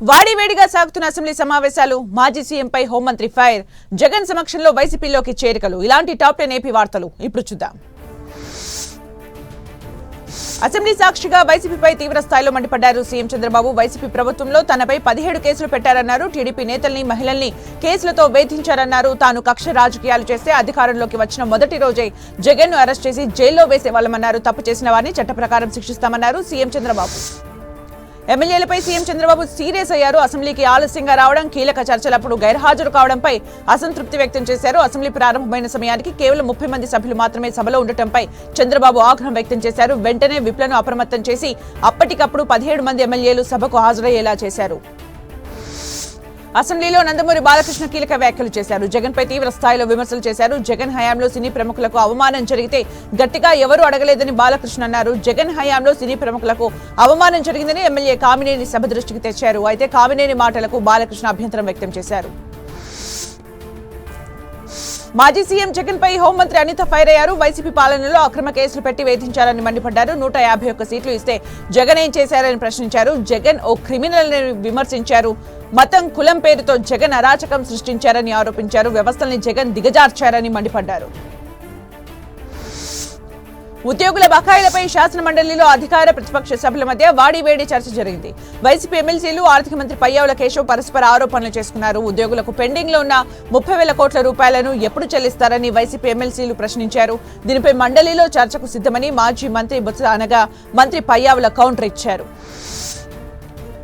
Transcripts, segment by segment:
వాడివేడిగా సాగుతున్న అసెంబ్లీ సమావేశాలు మాజీ సీఎంపై హోంమంత్రి ఫైర్. జగన్ సమక్షంలో వైసీపీలోకి చేరికలు. ఇలాంటి టాప్ టెన్ ఏపీ వార్తలు. ఇప్పుడు చూద్దాం. అసెంబ్లీ సాక్షిగా వైసీపీపై తీవ్ర స్థాయిలో మండిపడ్డారు సీఎం చంద్రబాబు. వైసీపీ ప్రభుత్వంలో తనపై పదిహేడు కేసులు పెట్టారన్నారు. టీడీపీ నేతల్ని మహిళల్ని కేసులతో వేధించారన్నారు. తాను కక్ష రాజకీయాలు చేస్తే అధికారంలోకి వచ్చిన మొదటి రోజే జగన్ను అరెస్ట్ చేసి జైల్లో వేసేవాళ్ళమన్నారు తప్పు చేసిన వారిని చట్ట శిక్షిస్తామన్నారు సీఎం చంద్రబాబు. ఎమ్మెల్యేలపై సీఎం చంద్రబాబు సీరియస్ అయ్యారు. అసెంబ్లీకి ఆలస్యంగా రావడం కీలక చర్చలప్పుడు గైర్హాజరు కావడంపై అసంతృప్తి వ్యక్తం చేశారు. అసెంబ్లీ ప్రారంభమైన సమయానికి కేవలం ముప్పై మంది సభ్యులు మాత్రమే సభలో ఉండటంపై చంద్రబాబు ఆగ్రహం వ్యక్తం చేశారు. వెంటనే విప్లను అప్రమత్తం చేసి అప్పటికప్పుడు పదిహేడు మంది ఎమ్మెల్యేలు సభకు హాజరయ్యేలా చేశారు. అసెంబ్లీలో నందమూరి బాలకృష్ణ కీలక వ్యాఖ్యలు చేశారు. జగన్ పై తీవ్ర స్థాయిలో విమర్శలు చేశారు. జగన్ హయాంలో సినీ ప్రముఖులకు అవమానం జరిగితే గట్టిగా ఎవరు అడగలేదని బాలకృష్ణ అన్నారు. జగన్ హయాంలో సినీ ప్రముఖులకు అవమానం జరిగిందని ఎమ్మెల్యే కామినేని సభ దృష్టికి తెచ్చారు. అయితే కామినేని మాటలకు బాలకృష్ణ అభ్యంతరం వ్యక్తం చేశారు. మాజీ సీఎం జగన్ పై హోంమంత్రి అనిత ఫైర్ అయ్యారు. వైసీపీ పాలనలో అక్రమ కేసులు పెట్టి వేధించారని మండిపడ్డారు. నూట యాభై ఒక్క సీట్లు ఇస్తే జగన్ ఏం చేశారని ప్రశ్నించారు. జగన్ ఓ క్రిమినల్ విమర్శించారు. మతం కులం పేరుతో జగన్ అరాచకం సృష్టించారని ఆరోపించారు. వ్యవస్థల్ని జగన్ దిగజార్చారని మండిపడ్డారు. ఉద్యోగుల బకాయిలపై శాసన మండలిలో అధికార ప్రతిపక్ష సభ్యుల మధ్య వాడివేడి చర్చ జరిగింది. వైసీపీ ఎమ్మెల్సీలు ఆర్థిక మంత్రి పయ్యావుల కేశవ్ పరస్పర ఆరోపణలు చేసుకున్నారు. ఉద్యోగులకు పెండింగ్లో ఉన్న ముప్పై వేల కోట్ల రూపాయలను ఎప్పుడు చెల్లిస్తారని వైసీపీ ఎమ్మెల్సీలు ప్రశ్నించారు. దీనిపై మండలిలో చర్చకు సిద్ధమని మాజీ మంత్రి బొత్స అనగా మంత్రి పయ్యావుల కౌంటర్ ఇచ్చారు.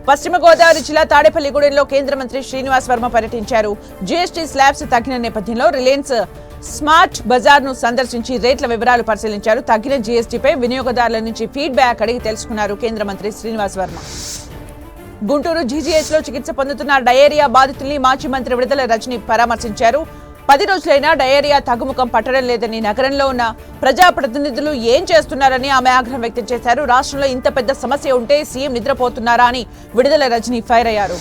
పశ్చిమ గోదావరి జిల్లా తాడేపల్లిగూడెంలో కేంద్ర మంత్రి శ్రీనివాస్ వర్మ పర్యటించారు. జీఎస్టీ స్లాబ్స్ తగ్గిన నేపథ్యంలో రిలయన్స్ స్మార్ట్ బజార్ను సందర్శించి రేట్ల వివరాలు పరిశీలించారు. తగ్గిన జీఎస్టీపై వినియోగదారుల నుంచి ఫీడ్బ్యాక్ అడిగి తెలుసుకున్నారు కేంద్ర మంత్రి శ్రీనివాస్ వర్మ. గుంటూరు జీజీహెచ్లో చికిత్స పొందుతున్న డయేరియా బాధితుల్ని మాజీ మంత్రి విడుదల రజని పరామర్శించారు. పది రోజులైనా డయేరియా తగ్గుముఖం పట్టడం లేదని నగరంలో ఉన్న ప్రజాప్రతినిధులు ఏం చేస్తున్నారని ఆమె ఆగ్రహం వ్యక్తం చేశారు. రాష్ట్రంలో ఇంత పెద్ద సమస్య ఉంటే సీఎం నిద్రపోతున్నారా అని విడుదల రజని ఫైర్ అయ్యారు.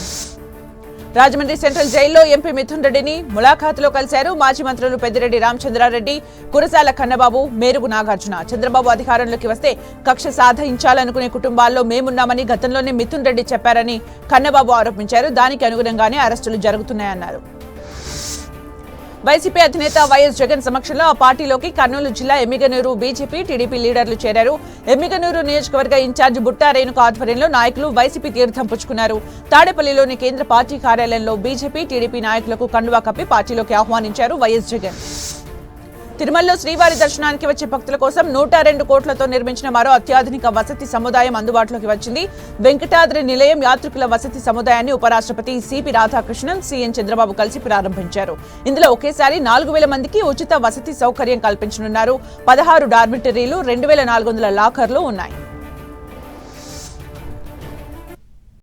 రాజమండ్రి సెంట్రల్ జైల్లో ఎంపీ మిథున్ రెడ్డిని ములాఖాతులో కలిశారు మాజీ మంత్రులు పెద్దిరెడ్డి రామచంద్రారెడ్డి కురసాల కన్నబాబు మేరుగు నాగార్జున. చంద్రబాబు అధికారంలోకి వస్తే కక్ష సాధించాలనుకునే కుటుంబాల్లో మేమున్నామని గతంలోనే మిథున్ రెడ్డి చెప్పారని కన్నబాబు ఆరోపించారు. దానికి అనుగుణంగానే అరెస్టులు జరుగుతున్నాయన్నారు. వైసీపీ అధినేత వైఎస్ జగన్ సమక్షంలో ఆ పార్టీలోకి కర్నూలు జిల్లా ఎమ్మిగనూరు బీజేపీ టీడీపీ లీడర్లు చేరారు. ఎమ్మిగనూరు నియోజకవర్గ ఇన్ఛార్జ్ బుట్టా రేణుక ఆధ్వర్యంలో నాయకులు వైసీపీ తీర్థం పుచ్చుకున్నారు. తాడేపల్లిలోని కేంద్ర పార్టీ కార్యాలయంలో బీజేపీ టీడీపీ నాయకులకు కండువా కప్పి పార్టీలోకి ఆహ్వానించారు వైఎస్ జగన్. తిరుమలలో శ్రీవారి దర్శనానికి వచ్చే భక్తుల కోసం నూట రెండు కోట్లతో నిర్మించిన మరో అత్యాధునిక వసతి సముదాయం అందుబాటులోకి వచ్చింది. వెంకటాద్రి నిలయం యాత్రికుల వసతి సముదాయాన్ని ఉపరాష్ట్రపతి సిపి రాధాకృష్ణన్ సీఎం చంద్రబాబు కలిసి ప్రారంభించారు. ఇందులో ఒకేసారి నాలుగు వేల మందికి ఉచిత వసతి సౌకర్యం కల్పించనున్నారు. పదహారు డార్మిటరీలు రెండు వేల నాలుగు వందల లాకర్లు ఉన్నాయి.